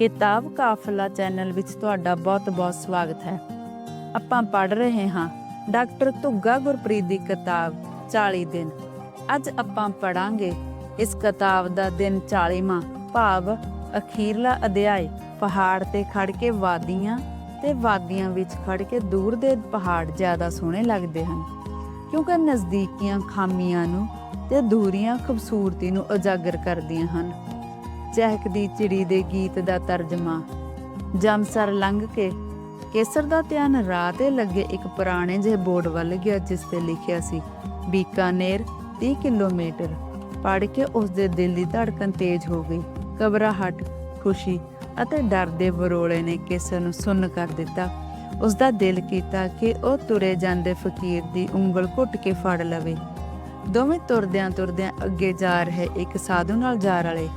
ਕਿਤਾਬ ਕਾਫਲਾ ਚੈਨਲ ਵਿੱਚ ਤੁਹਾਡਾ ਬਹੁਤ-ਬਹੁਤ ਸਵਾਗਤ ਹੈ। ਆਪਾਂ ਪੜ੍ਹ ਰਹੇ ਹਾਂ ਡਾਕਟਰ ਧੁੱਗਾ ਗੁਰਪ੍ਰੀਤ ਦੀ ਕਿਤਾਬ 40 ਦਿਨ। ਅੱਜ ਆਪਾਂ ਪੜਾਂਗੇ ਇਸ ਕਿਤਾਬ ਦਾ ਦਿਨ 40ਵਾਂ ਭਾਵ ਅਖੀਰਲਾ ਅਧਿਆਇ, ਪਹਾੜ ਤੇ ਖੜ ਕੇ ਵਾਦੀਆਂ ਤੇ ਵਾਦੀਆਂ ਵਿੱਚ ਖੜ ਕੇ ਦੂਰ ਦੇ ਪਹਾੜ ਜ਼ਿਆਦਾ ਸੋਹਣੇ ਲੱਗਦੇ ਹਨ। ਕਿਉਂਕਿ ਨਜ਼ਦੀਕੀਆਂ ਖਾਮੀਆਂ ਨੂੰ ਤੇ ਦੂਰੀਆਂ ਖੂਬਸੂਰਤੀ ਨੂੰ ਉਜਾਗਰ ਕਰਦੀਆਂ ਹਨ। ਚਹਿਕਦੀ ਚਿੜੀ ਦੇ ਗੀਤ ਦਾ ਤਰਜਮਾ। ਜਮਸਰ ਲੰਘ ਕੇ ਕੇਸਰ ਦਾ ਧਿਆਨ ਰਾਹ ਤੇ ਲੱਗੇ ਇੱਕ ਪੁਰਾਣੇ ਜਿਹੇ ਬੋਰਡ ਵੱਲ ਗਿਆ ਜਿਸ ਤੇ ਲਿਖਿਆ ਸੀ, ਬੀਕਾਨੇਰ 30 ਕਿਲੋਮੀਟਰ। ਪੜ੍ਹ ਕੇ ਉਸ ਦੇ ਦਿਲ ਦੀ ਧੜਕਨ ਤੇਜ਼ ਹੋ ਗਈ। ਘਬਰਾਹਟ, ਖੁਸ਼ੀ ਅਤੇ ਡਰ ਦੇ ਵਰੋਲੇ ਨੇ ਕੇਸਰ ਨੂੰ ਸੁੰਨ ਕਰ ਦਿੱਤਾ। ਉਸ ਦਾ ਦਿਲ ਕੀਤਾ ਕਿ ਉਹ ਤੁਰੇ ਜਾਂਦੇ ਫਕੀਰ ਦੀ ਉਂਗਲ ਘੁੱਟ ਕੇ ਫੜ ਲਵੇ। ਦੋਵੇਂ ਤੁਰਦਿਆਂ ਤੁਰਦਿਆਂ ਅੱਗੇ ਜਾ ਰਹੇ ਇੱਕ ਸਾਧੂ ਨਾਲ ਜਾ ਰਲੇ।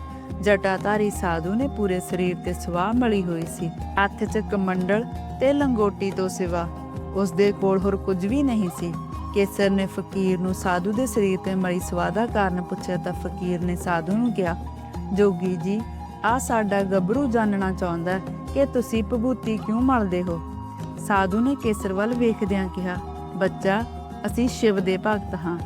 ਜਟਾਧਾਰੀ ਸਾਧੂ ਨੇ ਪੂਰੇ ਸਰੀਰ ਤੇ ਸਵਾਹ ਮਲੀ ਹੋਈ ਸੀ। ਹੱਥ 'ਚ ਕਮੰਡਲ ਤੇ ਲੰਗੋਟੀ ਤੋਂ ਸਿਵਾ। ਉਸ ਦੇ ਕੋਲ ਹੋਰ ਕੁਝ ਵੀ ਨਹੀਂ ਸੀ। ਕੇਸਰ ਨੇ ਫਕੀਰ ਨੂੰ ਸਾਧੂ ਦੇ ਸਰੀਰ ਤੇ ਮਲੀ ਸਵਾਹ ਦਾ ਕਾਰਨ ਪੁੱਛਿਆ ਤਾਂ ਫਕੀਰ ਨੇ ਸਾਧੂ ਨੂੰ ਕਿਹਾ, ਜੋਗੀ ਜੀ ਆ ਸਾਡਾ ਗੱਭਰੂ ਜਾਣਨਾ ਚਾਹੁੰਦਾ ਕਿ ਤੁਸੀਂ ਭਭੂਤੀ ਕਿਉਂ ਮਲਦੇ ਹੋ? ਸਾਧੂ ਨੇ ਕੇਸਰ ਵੱਲ ਵੇਖਦਿਆਂ ਕਿਹਾ, ਬੱਚਾ, ਅਸੀਂ ਸ਼ਿਵ ਦੇ ਭਗਤ ਹਾਂ।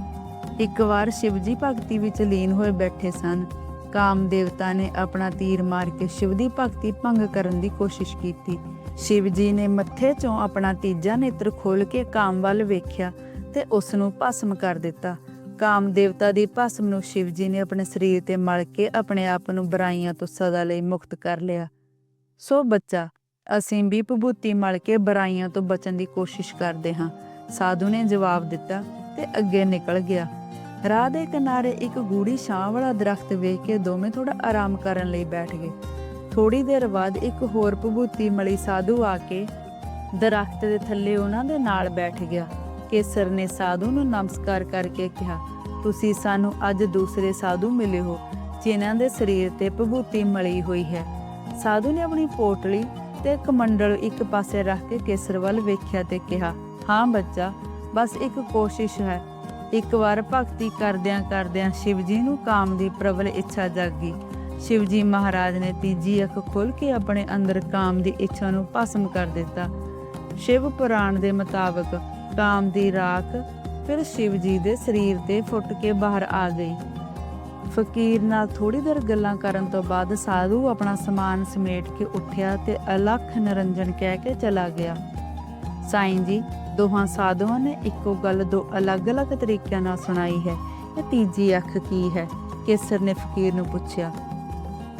ਇੱਕ ਵਾਰ ਸ਼ਿਵ ਜੀ ਭਗਤੀ ਵਿੱਚ ਲੀਨ ਹੋਏ ਬੈਠੇ ਸਨ। ਕਾਮ ਦੇਵਤਾ ਨੇ ਆਪਣਾ ਤੀਰ ਮਾਰ ਕੇ ਸ਼ਿਵ ਦੀ ਭਗਤੀ ਭੰਗ ਕਰਨ ਦੀ ਕੋਸ਼ਿਸ਼ ਕੀਤੀ। ਸ਼ਿਵ ਜੀ ਨੇ ਮੱਥੇ 'ਚੋਂ ਆਪਣਾ ਤੀਜਾ ਨੇਤਰ ਖੋਲ ਕੇ ਕਾਮ ਵੱਲ ਵੇਖਿਆ ਤੇ ਉਸ ਨੂੰ ਭਸਮ ਕਰ ਦਿੱਤਾ। ਕਾਮ ਦੇਵਤਾ ਦੀ ਭਸਮ ਨੂੰ ਸ਼ਿਵ ਜੀ ਨੇ ਆਪਣੇ ਸਰੀਰ ਤੇ ਮਲ ਕੇ ਆਪਣੇ ਆਪ ਨੂੰ ਬੁਰਾਈਆਂ ਤੋਂ ਸਦਾ ਲਈ ਮੁਕਤ ਕਰ ਲਿਆ। ਸੋ ਬੱਚਾ, ਅਸੀਂ ਵੀ ਭਬੂਤੀ ਮਲ ਕੇ ਬੁਰਾਈਆਂ ਤੋਂ ਬਚਣ ਦੀ ਕੋਸ਼ਿਸ਼ ਕਰਦੇ ਹਾਂ। ਸਾਧੂ ਨੇ ਜਵਾਬ ਦਿੱਤਾ ਤੇ ਅੱਗੇ ਨਿਕਲ ਗਿਆ। ਰਾਹ ਦੇ ਕਿਨਾਰੇ ਇੱਕ ਗੂੜੀ ਛਾਂ ਵਾਲਾ ਦਰਖਤ ਵੇਖ ਕੇ ਦੋਵੇਂ ਥੋੜਾ ਆਰਾਮ ਕਰਨ ਲਈ ਬੈਠ ਗਏ। ਥੋੜੀ ਦੇਰ ਬਾਅਦ ਇੱਕ ਹੋਰ ਭਭੂਤੀ ਮਲੀ ਸਾਧੂ ਆ ਕੇ ਦਰਖਤ ਦੇ ਥੱਲੇ ਉਹਨਾਂ ਦੇ ਨਾਲ ਬੈਠ ਗਿਆ। ਕੇਸਰ ਨੇ ਸਾਧੂ ਨੂੰ ਨਮਸਕਾਰ ਕਰਕੇ ਕਿਹਾ, ਤੁਸੀਂ ਸਾਨੂੰ ਅੱਜ ਦੂਸਰੇ ਸਾਧੂ ਮਿਲੇ ਹੋ, ਜਿਨ੍ਹਾਂ ਦੇ ਸਰੀਰ ਤੇ ਭਭੂਤੀ ਮਲੀ ਹੋਈ ਹੈ। ਸਾਧੂ ਨੇ ਆਪਣੀ ਪੋਟਲੀ ਤੇ ਕਮੰਡਲ ਇੱਕ ਪਾਸੇ ਰੱਖ ਕੇ ਕੇਸਰ ਵੱਲ ਵੇਖਿਆ ਤੇ ਕਿਹਾ, ਹਾਂ ਬੱਚਾ, ਬਸ ਇੱਕ ਕੋਸ਼ਿਸ਼ ਹੈ ਇੱਕ ਵਾਰ ਭਗਤੀ ਕਰਦਿਆਂ ਕਰਦਿਆਂ ਸ਼ਿਵ ਜੀ ਨੂੰ ਕਾਮ ਦੀ ਪ੍ਰਬਲ ਇੱਛਾ ਜਾਗੀ। ਸ਼ਿਵ ਜੀ ਮਹਾਰਾਜ ਨੇ ਤੀਜੀ ਅੱਖ ਖੋਲ ਕੇ ਆਪਣੇ ਅੰਦਰ ਕਾਮ ਦੀ ਇੱਛਾ ਨੂੰ ਭਸਮ ਕਰ ਦਿੱਤਾ। ਸ਼ਿਵ ਪੁਰਾਣ ਦੇ ਮੁਤਾਬਕ ਕਾਮ ਦੀ ਰਾਖ ਫਿਰ ਸ਼ਿਵ ਜੀ ਦੇ ਸਰੀਰ ਤੇ ਫੁੱਟ ਕੇ ਬਾਹਰ ਆ ਗਈ। ਫਕੀਰ ਨਾਲ ਥੋੜੀ ਦੇਰ ਗੱਲਾਂ ਕਰਨ ਤੋਂ ਬਾਅਦ ਸਾਧੂ ਆਪਣਾ ਸਮਾਨ ਸਮੇਟ ਕੇ ਉੱਠਿਆ ਤੇ ਅਲਖ ਨਿਰੰਜਨ ਕਹਿ ਕੇ ਚਲਾ ਗਿਆ। ਸਾਈਂ ਜੀ ਦੋਹਾਂ ਸਾਧੂਆਂ ਨੇ ਇੱਕੋ ਗੱਲ ਦੋ ਅਲੱਗ-ਅਲੱਗ ਤਰੀਕਿਆਂ ਨਾਲ ਸੁਣਾਈ ਹੈ ਇਹ ਤੀਜੀ ਅੱਖ ਕੀ ਹੈ? ਕੇਸਰ ਨੇ ਫਕੀਰ ਨੂੰ ਪੁੱਛਿਆ।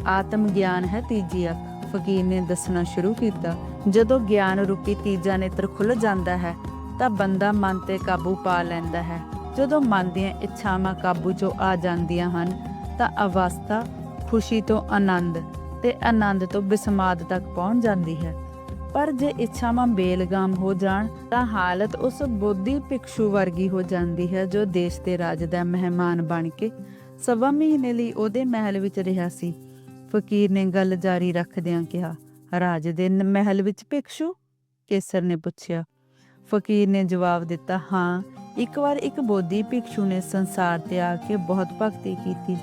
ਆਤਮ ਗਿਆਨ ਹੈ ਤੀਜੀ ਅੱਖ। ਫਕੀਰ ਨੇ ਦੱਸਣਾ ਸ਼ੁਰੂ ਕੀਤਾ, ਜਦੋਂ ਗਿਆਨ ਰੂਪੀ ਤੀਜਾ ਨੇਤਰ ਖੁੱਲ ਜਾਂਦਾ ਹੈ, ਤਾਂ ਬੰਦਾ ਮਨ ਤੇ ਕਾਬੂ ਪਾ ਲੈਂਦਾ ਹੈ। ਜਦੋਂ ਮਨ ਦੀਆਂ ਇੱਛਾਵਾਂ ਕਾਬੂ 'ਚੋਂ ਆ ਜਾਂਦੀਆਂ ਹਨ, ਤਾਂ ਅਵਸਥਾ ਖੁਸ਼ੀ ਤੋਂ ਆਨੰਦ ਤੇ ਆਨੰਦ ਤੋਂ ਬਿਸਮਾਦ ਤੱਕ ਪਹੁੰਚ ਜਾਂਦੀ ਹੈ। ਪਰ ਜੇ ਇੱਛਾਵਾਂ ਬੇਲਗਾਮ ਹੋ ਜਾਣ, ਤਾਂ ਹਾਲਤ ਉਸ ਬੋਧੀ ਭਿਕਸ਼ੂ ਵਰਗੀ ਹੋ ਜਾਂਦੀ ਹੈ ਜੋ ਦੇਸ਼ ਦੇ ਰਾਜ ਦਾ ਮਹਿਮਾਨ ਬਣ ਕੇ ਸਵਾ ਮਹੀਨੇ ਲਈ ਉਹਦੇ ਮਹਿਲ ਵਿੱਚ ਰਿਹਾ ਸੀ। ਫਕੀਰ ਨੇ ਗੱਲ ਜਾਰੀ ਰੱਖਦਿਆਂ ਕਿਹਾ, ਰਾਜ ਦੇ ਮਹਿਲ ਵਿੱਚ ਭਿਕਸ਼ੂ? ਕੇਸਰ ਨੇ ਪੁੱਛਿਆ। ਫਕੀਰ ਨੇ ਜਵਾਬ ਦਿੱਤਾ, ਹਾਂ, ਇੱਕ ਵਾਰ ਇੱਕ ਬੋਧੀ ਭਿਕਸ਼ੂ ਨੇ ਸੰਸਾਰ ਤੇ ਆ ਕੇ ਬਹੁਤ ਭਗਤੀ ਕੀਤੀ।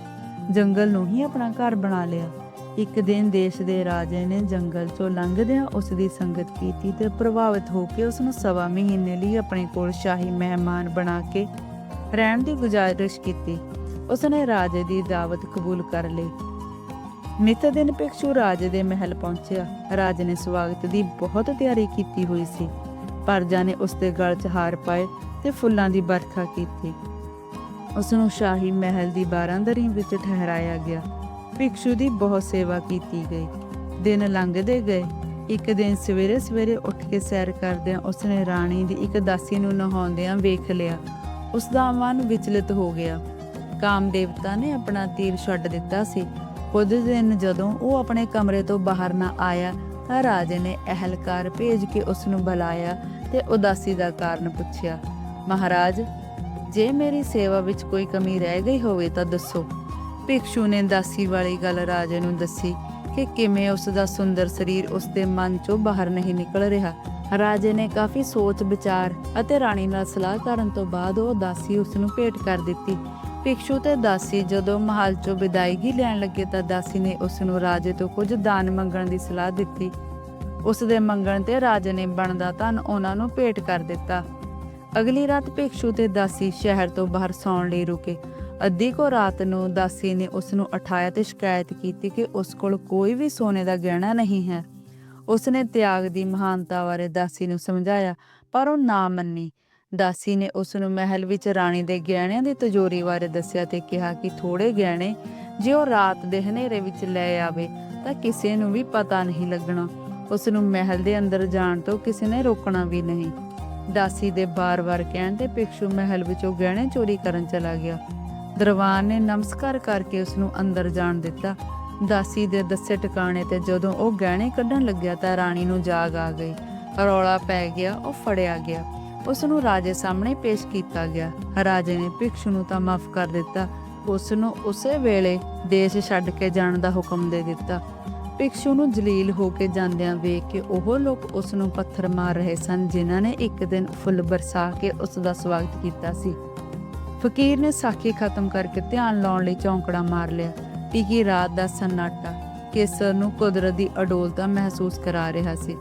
ਜੰਗਲ ਨੂੰ ਹੀ ਆਪਣਾ ਘਰ ਬਣਾ ਲਿਆ। ਇੱਕ ਦਿਨ ਦੇਸ਼ ਦੇ ਰਾਜੇ ਨੇ ਜੰਗਲ ਚੋਂ ਲੰਘਦਿਆਂ ਉਸ ਦੀ ਸੰਗਤ ਕੀਤੀ ਤੇ ਪ੍ਰਭਾਵਿਤ ਹੋ ਕੇ ਉਸ ਨੂੰ ਸਵਾ ਮਹੀਨੇ ਲਈ ਆਪਣੇ ਕੋਲ ਸ਼ਾਹੀ ਮਹਿਮਾਨ ਬਣਾ ਕੇ ਰਹਿਣ ਦੀ ਗੁਜ਼ਾਰਿਸ਼ ਕੀਤੀ। ਉਸ ਨੇ ਰਾਜੇ ਦੀ ਦਾਵਤ ਕਬੂਲ ਕਰ ਲਈ। ਨਿਤ ਦਿਨ ਭਿਕਸ਼ੂ ਰਾਜੇ ਦੇ ਮਹਿਲ ਪਹੁੰਚਿਆ। ਰਾਜੇ ਨੇ ਸਵਾਗਤ ਦੀ ਬਹੁਤ ਤਿਆਰੀ ਕੀਤੀ ਹੋਈ ਸੀ। ਪਰਜਾ ਨੇ ਉਸ ਦੇ ਗਲ 'ਚ ਹਾਰ ਪਾਏ ਤੇ ਫੁੱਲਾਂ ਦੀ ਵਰਖਾ ਕੀਤੀ। ਉਸ ਨੂੰ ਸ਼ਾਹੀ ਮਹਿਲ ਦੀ ਬਾਰਾਂਦਰੀ ਵਿੱਚ ਠਹਿਰਾਇਆ ਗਿਆ। ਭਿਕਸ਼ੂ ਦੀ ਬਹੁਤ ਸੇਵਾ ਕੀਤੀ ਗਈ। ਦਿਨ ਲੰਘਦੇ ਗਏ। ਇੱਕ ਦਿਨ ਸਵੇਰੇ ਸਵੇਰੇ ਉੱਠ ਕੇ ਸੈਰ ਕਰਦਿਆਂ ਉਸਨੇ ਰਾਣੀ ਦੀ ਇੱਕ ਦਾਸੀ ਨੂੰ ਨਹਾਉਂਦਿਆਂ ਵੇਖ ਲਿਆ। ਉਸ ਦਾ ਮਨ ਵਿਚਲਿਤ ਹੋ ਗਿਆ। ਕਾਮ ਦੇਵਤਾ ਨੇ ਆਪਣਾ ਤੀਰ ਛੱਡ ਦਿੱਤਾ ਸੀ। ਕੁਝ ਦਿਨ ਜਦੋਂ ਉਹ ਆਪਣੇ ਕਮਰੇ ਤੋਂ ਬਾਹਰ ਨਾ ਆਇਆ, ਤਾਂ ਰਾਜੇ ਨੇ ਅਹਲਕਾਰ ਭੇਜ ਕੇ ਉਸ ਨੂੰ ਬੁਲਾਇਆ ਤੇ ਉਦਾਸੀ ਦਾ ਕਾਰਨ ਪੁੱਛਿਆ, ਮਹਾਰਾਜ, ਜੇ ਮੇਰੀ ਸੇਵਾ ਵਿੱਚ ਕੋਈ ਕਮੀ ਰਹਿ ਗਈ ਹੋਵੇ ਤਾਂ ਦੱਸੋ। ਭਿਕਸ਼ੂ ਨੇ ਦਾਸੀ ਵਾਲੀ ਗੱਲ ਰਾਜੇ ਨੂੰ ਦੱਸੀ ਕਿ ਕਿਵੇਂ ਉਸ ਦਾ ਸੁੰਦਰ ਸਰੀਰ ਉਸ ਦੇ ਮਨ ਚੋਂ ਬਾਹਰ ਨਹੀਂ ਨਿਕਲ ਰਿਹਾ। ਰਾਜੇ ਨੇ ਕਾਫੀ ਸੋਚ, ਵਿਚਾਰ ਅਤੇ ਰਾਣੀ ਨਾਲ ਸਲਾਹ ਕਰਨ ਤੋਂ ਬਾਅਦ ਉਹ ਦਾਸੀ ਉਸ ਨੂੰ ਭੇਟ ਕਰ ਦਿੱਤੀ। ਭਿਕਸ਼ੂ ਤੇ ਦਾਸੀ ਜਦੋਂ ਮਹਲ ਚੋਂ ਵਿਦਾਇਗੀ ਲੈਣ ਲੱਗੇ ਤਾਂ ਦਾਸੀ ਨੇ ਉਸ ਨੂੰ ਰਾਜੇ ਤੋਂ ਕੁਝ ਦਾਨ ਮੰਗਣ ਦੀ ਸਲਾਹ ਦਿੱਤੀ। ਉਸ ਦੇ ਮੰਗਣ ਤੇ ਰਾਜੇ ਨੇ ਬਣਦਾ ਧਨ ਉਹਨਾਂ ਨੂੰ ਭੇਟ ਕਰ ਦਿੱਤਾ। ਅਗਲੀ ਰਾਤ ਭਿਕਸ਼ੂ ਤੇ ਦਾਸੀ ਸ਼ਹਿਰ ਤੋਂ ਬਾਹਰ ਸੌਣ ਲਈ ਰੁਕੇ। ਅੱਧੀ ਕੋ ਰਾਤ ਨੂੰ ਦਾਸੀ ਨੇ ਉਸ ਨੂੰ ਉਠਾਇਆ ਤੇ ਸ਼ਿਕਾਇਤ ਕੀਤੀ ਕਿ ਉਸ ਕੋਲ ਕੋਈ ਵੀ ਸੋਨੇ ਦਾ ਗਹਿਣਾ ਨਹੀਂ ਹੈ। ਉਸ ਨੇ ਤਿਆਗ ਦੀ ਮਹਾਨਤਾ ਬਾਰੇ ਦਾਸੀ ਨੂੰ ਸਮਝਾਇਆ, ਪਰ ਉਹ ਨਾ ਮੰਨੀ। ਦਾਸੀ ਨੇ ਉਸ ਨੂੰ ਮਹਿਲ ਵਿੱਚ ਰਾਣੀ ਦੇ ਗਹਿਣਿਆਂ ਦੀ ਤਜੋਰੀ ਬਾਰੇ ਦੱਸਿਆ ਤੇ ਕਿਹਾ ਕਿ ਥੋੜੇ ਗਹਿਣੇ ਜੇ ਉਹ ਰਾਤ ਦੇ ਹਨੇਰੇ ਵਿੱਚ ਲੈ ਆਵੇ, ਤਾਂ ਕਿਸੇ ਨੂੰ ਵੀ ਪਤਾ ਨਹੀਂ ਲੱਗਣਾ। ਉਸ ਨੂੰ ਮਹਿਲ ਦੇ ਅੰਦਰ ਜਾਣ ਤੋਂ ਕਿਸੇ ਨੇ ਰੋਕਣਾ ਵੀ ਨਹੀਂ। ਦਾਸੀ ਦੇ ਬਾਰ-ਬਾਰ ਕਹਿਣ ਤੇ ਭਿਕਸ਼ੂ ਮਹਿਲ ਵਿੱਚੋਂ ਗਹਿਣੇ ਚੋਰੀ ਕਰਨ ਚਲਾ ਗਿਆ। ਦਰਬਾਨ ਨੇ ਨਮਸਕਾਰ ਕਰਕੇ ਉਸ ਨੂੰ ਅੰਦਰ ਜਾਣ ਦਿੱਤਾ। ਦਾਸੀ ਦੇ ਦੱਸੇ ਟਿਕਾਣੇ ਤੇ ਜਦੋਂ ਉਹ ਗਹਿਣੇ ਕੱਢਣ ਲੱਗਿਆ ਤਾਂ ਰਾਣੀ ਨੂੰ ਜਾਗ ਆ ਗਈ। ਰੌਲਾ ਪੈ ਗਿਆ, ਉਹ ਫੜਿਆ ਗਿਆ। ਉਸ ਨੂੰ ਰਾਜੇ ਸਾਹਮਣੇ ਪੇਸ਼ ਕੀਤਾ ਗਿਆ। ਰਾਜੇ ਨੇ ਭਿਕਸ਼ੂ ਨੂੰ ਤਾਂ ਮਾਫ ਕਰ ਦਿੱਤਾ। ਉਸ ਨੂੰ ਉਸੇ ਵੇਲੇ ਦੇਸ਼ ਛੱਡ ਕੇ ਜਾਣ ਦਾ ਹੁਕਮ ਦੇ ਦਿੱਤਾ। ਭਿਕਸ਼ੂ ਨੂੰ ਜਲੀਲ ਹੋ ਕੇ ਜਾਂਦਿਆਂ ਵੇਖ ਕੇ ਉਹ ਲੋਕ ਉਸ ਨੂੰ ਪੱਥਰ ਮਾਰ ਰਹੇ ਸਨ, ਜਿਨ੍ਹਾਂ ਨੇ ਇੱਕ ਦਿਨ ਫੁੱਲ ਬਰਸਾ ਕੇ ਉਸ ਦਾ ਸਵਾਗਤ ਕੀਤਾ ਸੀ। ਫਕੀਰ ਨੇ ਸਾਖੀ ਖਤਮ ਕਰਕੇ ਧਿਆਨ ਲਾਉਣ ਲਈ ਚੌਂਕੜਾ ਮਾਰ ਲਿਆ। ਟਿਕੀ ਰਾਤ ਦਾ ਸੰਨਾਟਾ ਕੇਸਰ ਨੂੰ ਕੁਦਰਤ ਦੀ ਅਡੋਲਤਾ ਮਹਿਸੂਸ ਕਰਾ ਰਿਹਾ ਸੀ।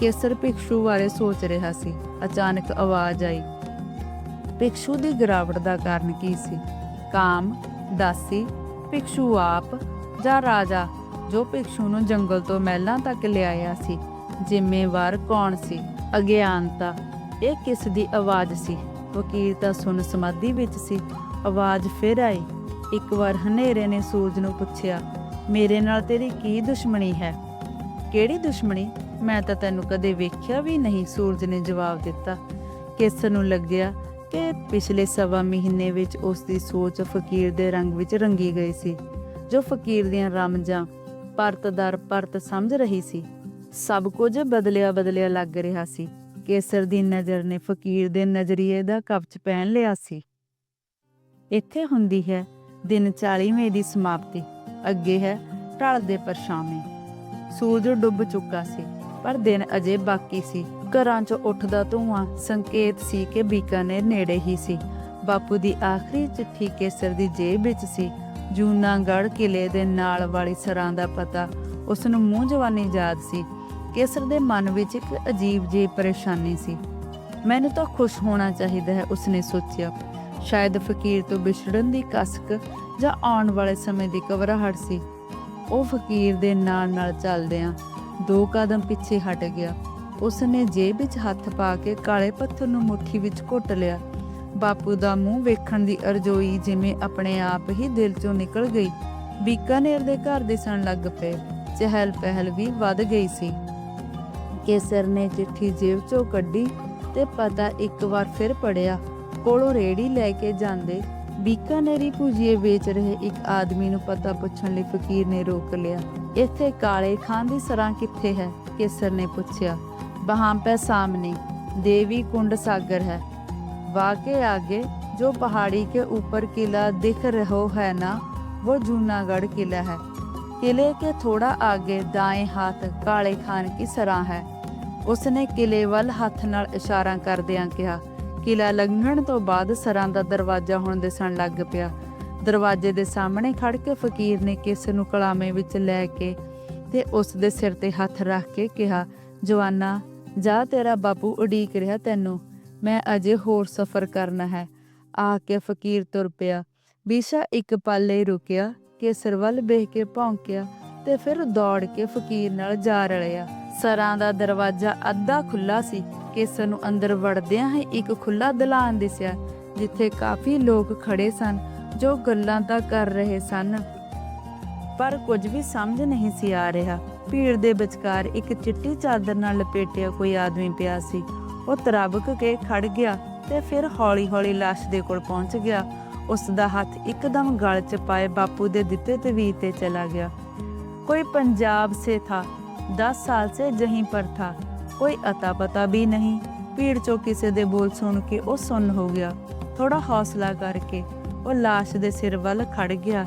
ਕੇਸਰ ਭਿਕਸ਼ੂ ਬਾਰੇ ਸੋਚ ਰਿਹਾ ਸੀ। ਅਚਾਨਕ ਆਵਾਜ਼ ਆਈ। ਭਿਕਸ਼ੂ ਦੀ ਗਿਰਾਵਟ ਦਾ ਕਾਰਨ ਕੀ ਸੀ? ਕਾਮ, ਦਾਸੀ, ਭਿਕਸ਼ੂ ਆਪ ਜਾਂ ਰਾਜਾ, ਜੋ ਭਿਕਸ਼ੂ ਨੂੰ ਜੰਗਲ ਤੋਂ ਮਹਿਲਾਂ ਤੱਕ ਲਿਆਇਆ ਸੀ। ਜ਼ਿੰਮੇਵਾਰ ਕੌਣ ਸੀ? ਅਗਿਆਨਤਾ। ਇਹ ਕਿਸ ਦੀ ਆਵਾਜ਼ ਸੀ? ਫਕੀਰ ਤਾਂ ਸੁਣ ਸਮਾਧੀ ਵਿੱਚ ਸੀ। ਆਵਾਜ਼ ਫਿਰ ਆਈ। ਇੱਕ ਵਾਰ ਹਨੇਰੇ ਨੇ ਸੂਰਜ ਨੂੰ ਪੁੱਛਿਆ, ਮੇਰੇ ਨਾਲ ਤੇਰੀ ਕੀ ਦੁਸ਼ਮਣੀ ਹੈ? ਕਿਹੜੀ ਦੁਸ਼ਮਣੀ? ਮੈਂ ਤਾਂ ਤੈਨੂੰ ਕਦੇ ਵੇਖਿਆ ਵੀ ਨਹੀਂ, ਸੂਰਜ ਨੇ ਜਵਾਬ ਦਿੱਤਾ। ਕੇਸਰ ਨੂੰ ਲੱਗਿਆ ਕਿ ਪਿਛਲੇ ਸਵਾ ਮਹੀਨੇ ਵਿੱਚ ਉਸ ਦੀ ਸੋਚ ਫਕੀਰ ਦੇ ਰੰਗ ਵਿੱਚ ਰੰਗੀ ਗਈ ਸੀ, ਜੋ ਫਕੀਰ ਦੀਆਂ ਰਮਜਾਂ ਪਰਤ ਦਰ ਪਰਤ ਸਮਝ ਰਹੀ ਸੀ। ਸਭ ਕੁਝ ਬਦਲਿਆ ਬਦਲਿਆ ਲੱਗ ਰਿਹਾ ਸੀ। ਕੇਸਰ ਦੀ ਨਜ਼ਰ ਨੇ ਫਕੀਰ ਦੇ ਨਜ਼ਰੀਏ ਦਾ ਕਵਚ ਪਹਿਨ ਲਿਆ ਸੀ। ਇੱਥੇ ਹੁੰਦੀ ਹੈ ਦਿਨ 40ਵੇਂ ਦੀ ਸਮਾਪਤੀ, ਅੱਗੇ ਹੈ ਢਲਦੇ ਪਰਛਾਵੇਂ। ਸੂਰਜ ਡੁੱਬ ਚੁੱਕਾ ਸੀ, ਪਰ ਦਿਨ ਅਜੇ ਬਾਕੀ ਸੀ। ਘਰਾਂ 'ਚੋਂ ਉੱਠਦਾ ਧੂਆਂ ਸੰਕੇਤ ਸੀ ਕਿ ਬੀਕਾਨੇਰ ਨੇੜੇ ਹੀ ਸੀ। ਬਾਪੂ ਦੀ ਆਖਰੀ ਚਿੱਠੀ ਕੇਸਰ ਦੀ ਜੇਬ ਵਿੱਚ ਸੀ। ਜੂਨਾਗੜ੍ਹ ਕਿਲੇ ਦੇ ਨਾਲ ਵਾਲੀ ਸਰਾਂ ਦਾ ਪਤਾ ਉਸ ਨੂੰ ਮੂੰਹ ਜਵਾਨੀ ਯਾਦ ਸੀ। ਕੇਸਰ ਦੇ ਮਨ ਵਿੱਚ ਇੱਕ ਅਜੀਬ ਜਿਹੀ ਪਰੇਸ਼ਾਨੀ ਸੀ। ਮੈਨੂੰ ਤਾਂ ਖੁਸ਼ ਹੋਣਾ ਚਾਹੀਦਾ ਹੈ, ਉਸਨੇ ਸੋਚਿਆ। ਸ਼ਾਇਦ ਫਕੀਰ ਤੋਂ ਵਿਛੜਨ ਦੀ ਕਸਕ ਜਾਂ ਆਉਣ ਵਾਲੇ ਸਮੇਂ ਦੀ ਘਬਰਾਹਟ ਸੀ। ਉਹ ਫਕੀਰ ਦੇ ਨਾਲ ਨਾਲ ਚੱਲਦਿਆਂ ਦੋ ਕਦਮ ਪਿੱਛੇ ਹਟ ਗਿਆ। ਉਸਨੇ ਜੇਬ ਵਿੱਚ ਹੱਥ ਪਾ ਕੇ ਕਾਲੇ ਪੱਥਰ ਨੂੰ ਮੁੱਠੀ ਵਿੱਚ ਘੁੱਟ ਲਿਆ। ਬਾਪੂ ਦਾ ਮੂੰਹ ਵੇਖਣ ਦੀ ਅਰਜ਼ੋਈ ਜਿਵੇਂ ਆਪਣੇ ਆਪ ਹੀ ਦਿਲ ਚੋਂ ਨਿਕਲ ਗਈ। ਬੀਕਾਨੇਰ ਦੇ ਘਰ ਦਿਸਣ ਲੱਗ ਪਏ। ਚਹਿਲ ਪਹਿਲ ਵੀ ਵੱਧ ਗਈ ਸੀ। ਕੇਸਰ ਨੇ ਚਿੱਠੀ ਜੇਬ ਚੋਂ ਕੱਢੀ ਤੇ ਪਤਾ ਇੱਕ ਵਾਰ ਫਿਰ ਪੜਿਆ ਕੋਲੋਂ ਰੇੜੀ ਲੈ ਕੇ ਜਾਂਦੇ ਬੀਕਾਨੇਰੀ ਭੁਜੀਏ ਵੇਚ ਰਹੇ ਇੱਕ ਆਦਮੀ ਨੂੰ ਪਤਾ ਪੁੱਛਣ ਲਈ ਫਕੀਰ ਨੇ ਰੋਕ ਲਿਆ ਇੱਥੇ ਕਾਲੇ ਖਾਨ ਦੀ ਸਰਾਂ ਕਿੱਥੇ ਹੈ ਕੇਸਰ ਨੇ ਪੁੱਛਿਆ ਵਹਾਂ ਪੇ ਸਾਹਮਣੇ देवी कुंड सागर है वाके आगे जो पहाड़ी के ऊपर किला दिख रहो है ना वो जूनागढ़ किला है किले के थोड़ा आगे दाएं हाथ काले खान की सराह है ਉਸਨੇ ਕਿਲੇ ਵੱਲ ਹੱਥ ਨਾਲ ਇਸ਼ਾਰਾ ਕਰਦਿਆਂ ਕਿਹਾ, ਕਿਲਾ ਲੰਘਣ ਤੋਂ ਬਾਅਦ ਸਰਾਂ ਦਾ ਦਰਵਾਜ਼ਾ ਹੁਣ ਦਿਸਣ ਲੱਗ ਪਿਆ। ਦਰਵਾਜ਼ੇ ਦੇ ਸਾਹਮਣੇ ਖੜ ਕੇ ਫਕੀਰ ਨੇ ਕਿਸ ਨੂੰ ਕਲਾਮੇ ਵਿੱਚ ਲੈ ਕੇ ਤੇ ਉਸ ਦੇ ਸਿਰ ਤੇ ਹੱਥ ਰੱਖ ਕੇ ਕਿਹਾ, ਜਵਾਨਾ, ਜਾ ਤੇਰਾ ਬਾਪੂ ਉਡੀਕ ਰਿਹਾ ਤੈਨੂੰ। ਮੈਂ ਅਜੇ ਹੋਰ ਸਫ਼ਰ ਕਰਨਾ ਹੈ। ਆ ਕੇ ਫਕੀਰ ਤੁਰ ਪਿਆ। ਬੀਸ਼ਾ ਇੱਕ ਪਲ ਰੁਕਿਆ, ਕੇਸਰ ਵੱਲ ਵੇਖ ਕੇ ਭੌਂਕਿਆ ਤੇ ਫਿਰ ਦੌੜ ਕੇ ਫਕੀਰ ਨਾਲ ਜਾ ਰਲਿਆ। ਸਰਾਂ ਦਾ ਦਰਵਾਜ਼ਾ ਅੱਧਾ ਖੁੱਲਾ ਸੀ। ਕੇਸਰ ਨੂੰ ਅੰਦਰ ਵੜਦਿਆਂ ਹੀ ਇੱਕ ਖੁੱਲਾ ਦਲਾਨ ਦਿਸਿਆ, ਜਿੱਥੇ ਕਾਫੀ ਲੋਕ ਖੜੇ ਸਨ, ਜੋ ਗੱਲਾਂ ਤਾਂ ਕਰ ਰਹੇ ਸਨ। ਪਰ ਕੁਝ ਵੀ ਸਮਝ ਨਹੀਂ ਸੀ ਆ ਰਿਹਾ। ਭੀੜ ਦੇ ਵਿਚਕਾਰ ਇੱਕ ਚਿੱਟੀ ਚਾਦਰ ਨਾਲ ਲਪੇਟਿਆ ਕੋਈ ਆਦਮੀ ਪਿਆ ਸੀ। ਉਹ ਤਰਬਕ ਕੇ ਖੜ ਗਿਆ ਤੇ ਫਿਰ ਹੌਲੀ-ਹੌਲੀ লাশ ਦੇ ਕੋਲ ਪਹੁੰਚ ਗਿਆ। ਉਸ ਦਾ ਹੱਥ ਇੱਕਦਮ ਗਲ 'ਚ ਪਾਏ ਬਾਪੂ ਦੇ ਦਿੱਤੇ ਤਵੀਰ ਤੇ ਚਲਾ ਗਿਆ। ਕੋਈ ਪੰਜਾਬ ਸੇ ਥਾ दस साल से जहीं पर था कोई अता पता भी नहीं ਭੀੜ ਚੋਂ ਕਿਸੇ ਦੇ ਬੋਲ ਸੁਣ ਕੇ ਉਹ ਸੁੰਨ ਹੋ ਗਿਆ ਥੋੜਾ ਹੌਸਲਾ ਕਰਕੇ ਉਹ ਲਾਸ਼ ਦੇ ਸਿਰ ਵੱਲ ਖੜ ਗਿਆ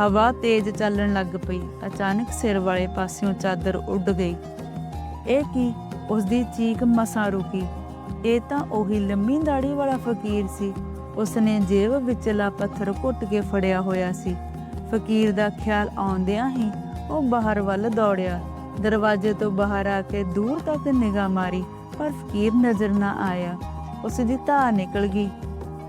ਹਵਾ ਤੇਜ਼ ਚੱਲਣ ਲੱਗ ਪਈ ਅਚਾਨਕ ਸਿਰ ਵਾਲੇ ਪਾਸਿਓਂ ਚਾਦਰ ਉੱਡ ਗਈ ਇਹ ਕੀ ਉਸ ਦੀ ਚੀਕ ਮਸਾਂ ਰੁਕੀ ਇਹ ਤਾਂ ਉਹੀ ਲੰਮੀ ਦਾੜੀ ਵਾਲਾ ਫਕੀਰ ਸੀ ਉਸਨੇ ਜੇਬ ਵਿੱਚਲਾ ਪੱਥਰ ਘੁੱਟ ਕੇ ਫੜਿਆ ਹੋਇਆ ਸੀ ਫਕੀਰ ਦਾ ਖਿਆਲ ਆਉਂਦਿਆਂ ਹੀ ਉਹ ਬਾਹਰ ਵੱਲ ਦੌੜਿਆ ਦਰਵਾਜ਼ੇ ਤੋਂ ਬਾਹਰ ਆ ਕੇ ਦੂਰ ਤੱਕ ਨਿਗਾਹ ਮਾਰੀ, ਪਰ ਫਕੀਰ ਨਜ਼ਰ ਨਾ ਆਇਆ। ਉਸ ਦੀ ਧਾਰ ਨਿਕਲ ਗਈ।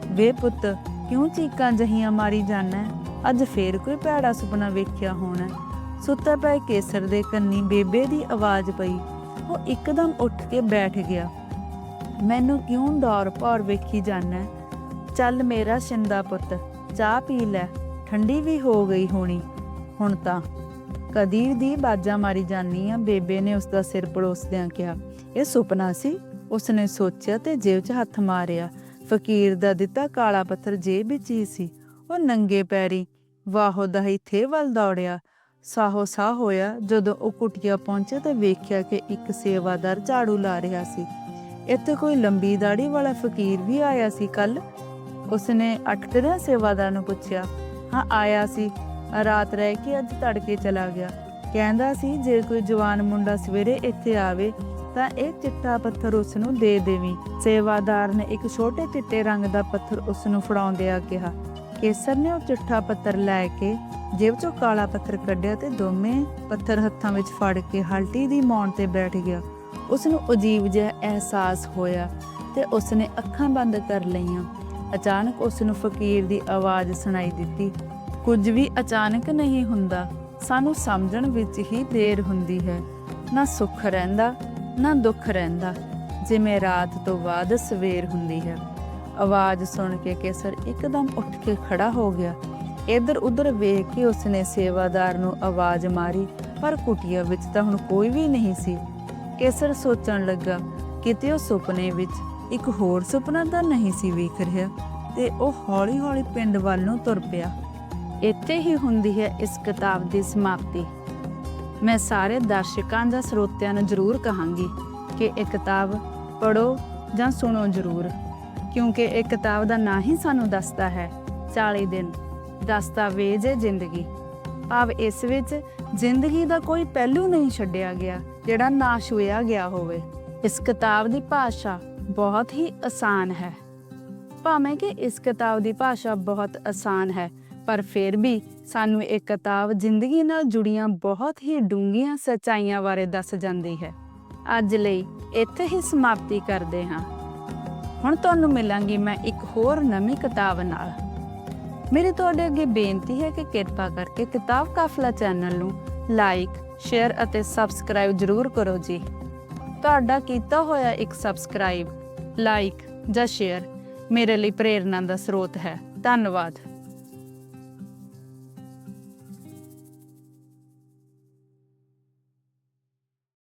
ਵੇ ਪੁੱਤ, ਕਿਉਂ ਚੀਕਾਂ ਜਹੀਆਂ ਮਾਰੀ ਜਾਣਾ ਅੱਜ ਫੇਰ ਕੋਈ ਭੈੜਾ ਸੁਪਨਾ ਵੇਖਿਆ ਹੋਣਾ ਸੁੱਤਾ ਪਏ ਕੇਸਰ ਦੇ ਕੰਨੀ ਬੇਬੇ ਦੀ ਆਵਾਜ਼ ਪਈ। ਉਹ ਇੱਕਦਮ ਉੱਠ ਕੇ ਬੈਠ ਗਿਆ। ਮੈਨੂੰ ਕਿਉਂ ਦੌਰ ਭੌਰ ਵੇਖੀ ਜਾਣਾ ਚੱਲ ਮੇਰਾ ਸ਼ਿੰਦਾ ਪੁੱਤ, ਚਾਹ ਪੀ ਲੈ। ਠੰਡੀ ਵੀ ਹੋ ਗਈ ਹੋਣੀ। ਹੁਣ ਤਾਂ ਕਦੀਰ ਦੀ ਬਾਜਾਂ ਮਾਰੀ ਜਾਨੀ ਆ, ਬੇਬੇ ਨੇ ਉਸ ਦਾ ਸਿਰ ਪੜੋਸਦਿਆਂ ਕਿਹਾ, ਇਹ ਸੁਪਨਾ ਸੀ? ਉਸਨੇ ਸੋਚਿਆ ਤੇ ਜੇਬ 'ਚ ਹੱਥ ਮਾਰਿਆ। ਫਕੀਰ ਦਾ ਦਿੱਤਾ ਕਾਲਾ ਪੱਥਰ ਜੇਬ ਵਿੱਚ ਹੀ ਸੀ। ਉਹ ਨੰਗੇ ਪੈਰੀ ਵਾਹੋ ਦਹੀ ਥੇ ਵੱਲ ਦੌੜਿਆ। ਸਾਹੋ ਸਾਹ ਹੋਇਆ ਜਦੋਂ ਉਹ ਕੁਟਿਆ ਪਹੁੰਚਿਆ ਤੇ ਵੇਖਿਆ ਕਿ ਇੱਕ ਸੇਵਾਦਾਰ ਝਾੜੂ ਲਾ ਰਿਹਾ ਸੀ। ਇੱਥੇ ਕੋਈ ਲੰਬੀ ਦਾੜੀ ਵਾਲਾ ਫਕੀਰ ਵੀ ਆਇਆ ਸੀ ਕੱਲ ਉਸਨੇ ਅਟਕਦਿਆਂ ਸੇਵਾਦਾਰ ਨੂੰ ਪੁੱਛਿਆ, ਹਾਂ, ਆਇਆ ਸੀ। ਰਾਤ ਰਹਿ ਕੇ ਅੱਜ ਤੜਕੇ ਚਲਾ ਗਿਆ। ਕਹਿੰਦਾ ਸੀ, ਜੇ ਕੋਈ ਜਵਾਨ ਮੁੰਡਾ ਸਵੇਰੇ ਇੱਥੇ ਆਵੇ, ਤਾਂ ਇਹ ਚਿੱਟਾ ਪੱਥਰ ਉਸ ਨੂੰ ਦੇ ਦੇਵੀਂ। ਸੇਵਾਦਾਰ ਨੇ ਇੱਕ ਛੋਟੇ ਚਿੱਟੇ ਰੰਗ ਦਾ ਪੱਥਰ ਉਸ ਨੂੰ ਫੜਾਉਂਦਿਆਂ ਕਿਹਾ, ਕੇਸਰ ਨੇ ਉਹ ਚਿੱਟਾ ਪੱਥਰ ਲੈ ਕੇ ਜੇਬ ਚੋਂ ਕਾਲਾ ਪੱਥਰ ਕੱਢਿਆ ਤੇ ਦੋਵੇਂ ਪੱਥਰ ਹੱਥਾਂ ਵਿੱਚ ਫੜ ਕੇ ਹਲਟੀ ਦੀ ਮੌਣ ਤੇ ਬੈਠ ਗਿਆ। ਉਸ ਨੂੰ ਅਜੀਬ ਜਿਹਾ ਅਹਿਸਾਸ ਹੋਇਆ ਤੇ ਉਸ ਨੇ ਅੱਖਾਂ ਬੰਦ ਕਰ ਲਈਆਂ। ਅਚਾਨਕ ਉਸ ਨੂੰ ਫਕੀਰ ਦੀ ਆਵਾਜ਼ ਸੁਣਾਈ ਦਿੱਤੀ ਕੁਝ ਵੀ ਅਚਾਨਕ ਨਹੀਂ ਹੁੰਦਾ। ਸਾਨੂੰ ਸਮਝਣ ਵਿੱਚ ਹੀ ਦੇਰ ਹੁੰਦੀ ਹੈ। ਨਾ ਸੁੱਖ ਰਹਿੰਦਾ, ਨਾ ਦੁੱਖ ਰਹਿੰਦਾ। ਜਿਵੇਂ ਰਾਤ ਤੋਂ ਬਾਅਦ ਸਵੇਰ ਹੁੰਦੀ ਹੈ। ਆਵਾਜ਼ ਸੁਣ ਕੇ ਕੇਸਰ ਇੱਕਦਮ ਉੱਠ ਕੇ ਖੜਾ ਹੋ ਗਿਆ। ਇੱਧਰ ਉੱਧਰ ਵੇਖ ਕੇ ਉਸਨੇ ਸੇਵਾਦਾਰ ਨੂੰ ਆਵਾਜ਼ ਮਾਰੀ, ਪਰ ਕੁਟੀਆ ਵਿੱਚ ਤਾਂ ਹੁਣ ਕੋਈ ਵੀ ਨਹੀਂ ਸੀ। ਕੇਸਰ ਸੋਚਣ ਲੱਗਾ, ਕਿਤੇ ਉਹ ਸੁਪਨੇ ਵਿੱਚ ਇੱਕ ਹੋਰ ਸੁਪਨਾ ਤਾਂ ਨਹੀਂ ਸੀ ਵੇਖ ਰਿਹਾ, ਤੇ ਉਹ ਹੌਲੀ-ਹੌਲੀ ਪਿੰਡ ਵੱਲ ਨੂੰ ਤੁਰ ਪਿਆ। ਇੱਥੇ ਹੀ ਹੁੰਦੀ ਹੈ ਇਸ ਕਿਤਾਬ ਦੀ ਸਮਾਪਤੀ। ਮੈਂ ਸਾਰੇ ਦਰਸ਼ਕਾਂ ਜਾਂ ਸਰੋਤਿਆਂ ਨੂੰ ਜ਼ਰੂਰ ਕਹਾਂਗੀ ਕਿ ਇਹ ਕਿਤਾਬ ਪੜੋ ਜਾਂ ਸੁਣੋ ਜ਼ਰੂਰ, ਕਿਉਂਕਿ ਇਹ ਕਿਤਾਬ ਦਾ ਨਾਂ ਹੀ ਸਾਨੂੰ ਦੱਸਦਾ ਹੈ 40 ਦਿਨ। ਦਸਤਾਵੇਜ਼ ਹੈ ਜ਼ਿੰਦਗੀ। ਭਾਵ ਇਸ ਵਿੱਚ ਜ਼ਿੰਦਗੀ ਦਾ ਕੋਈ ਪਹਿਲੂ ਨਹੀਂ ਛੱਡਿਆ ਗਿਆ, ਜਿਹੜਾ ਨਾ ਛੁਇਆ ਗਿਆ ਹੋਵੇ। ਇਸ ਕਿਤਾਬ ਦੀ ਭਾਸ਼ਾ ਬਹੁਤ ਹੀ ਆਸਾਨ ਹੈ। ਭਾਵੇਂ ਕਿ ਇਸ ਕਿਤਾਬ ਦੀ ਭਾਸ਼ਾ ਬਹੁਤ ਆਸਾਨ ਹੈ ਪਰ ਫਿਰ ਵੀ ਸਾਨੂੰ ਇਹ ਕਿਤਾਬ ਜ਼ਿੰਦਗੀ ਨਾਲ ਜੁੜੀਆਂ ਬਹੁਤ ਹੀ ਡੂੰਘੀਆਂ ਸੱਚਾਈਆਂ ਬਾਰੇ ਦੱਸ ਜਾਂਦੀ ਹੈ। ਅੱਜ ਲਈ ਇੱਥੇ ਹੀ ਸਮਾਪਤੀ ਕਰਦੇ ਹਾਂ। ਹੁਣ ਤੁਹਾਨੂੰ ਮਿਲਾਂਗੀ ਮੈਂ ਇੱਕ ਹੋਰ ਨਵੀਂ ਕਿਤਾਬ ਨਾਲ। ਮੇਰੀ ਤੁਹਾਡੇ ਅੱਗੇ ਬੇਨਤੀ ਹੈ ਕਿ ਕਿਰਪਾ ਕਰਕੇ ਕਿਤਾਬ ਕਾਫਲਾ ਚੈਨਲ ਨੂੰ ਲਾਈਕ, ਸ਼ੇਅਰ ਅਤੇ ਸਬਸਕ੍ਰਾਈਬ ਜ਼ਰੂਰ ਕਰੋ ਜੀ। ਤੁਹਾਡਾ ਕੀਤਾ ਹੋਇਆ ਇੱਕ ਸਬਸਕ੍ਰਾਈਬ, ਲਾਈਕ ਜਾਂ ਸ਼ੇਅਰ ਮੇਰੇ ਲਈ ਪ੍ਰੇਰਨਾ ਦਾ ਸਰੋਤ ਹੈ। ਧੰਨਵਾਦ।